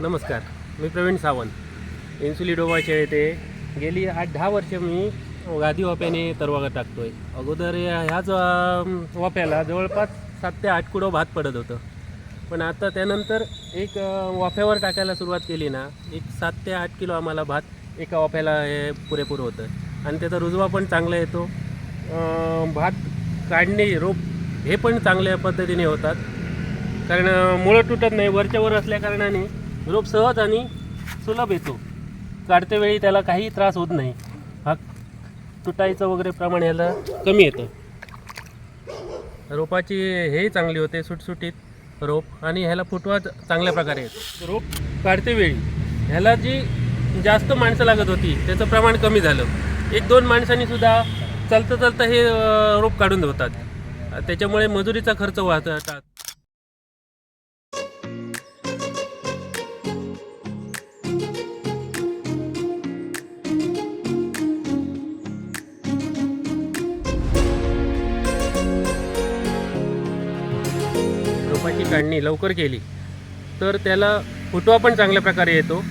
नमस्कार मी प्रवीण सावंत. इन्सुलिडोबाच्या येथे गेली आठ दहा वर्ष मी गादी वाप्याने तरवागा टाकतोय. अगोदर या- ह्याच वाप्याला वाफ्याला जवळपास सात ते आठ कुडो भात पडत होतं. पण आता त्यानंतर एक वाफ्यावर टाकायला सुरुवात केली ना एक सात ते आठ किलो आम्हाला भात एका वाफ्याला हे पुरेपूर होतं. आणि त्याचा रुजवा पण चांगला येतो. भात काढणे रोप हे पण चांगल्या पद्धतीने होतात. कारण मुळं तुटत नाही वरच्या वर असल्या कारणाने रोप सहज आणि सुलभ येतो. काढते वेळी त्याला काही त्रास होत नाही. हा तुटायचं वगैरे प्रमाण ह्याला कमी येतं. रोपाची हेही चांगली होते सुटसुटीत रोप आणि ह्याला फुटवा चांगल्या प्रकारे येतो. रोप काढते वेळी ह्याला जी जास्त माणसं लागत होती त्याचं प्रमाण कमी झालं. एक दोन माणसांनी सुद्धा चालतं चालतं हे रोप काढून देतात. त्याच्यामुळे मजुरीचा खर्च वाहतात रोपाची काढणी लवकर केली तर त्याला फुटवा पण चांगल्या प्रकारे येतो.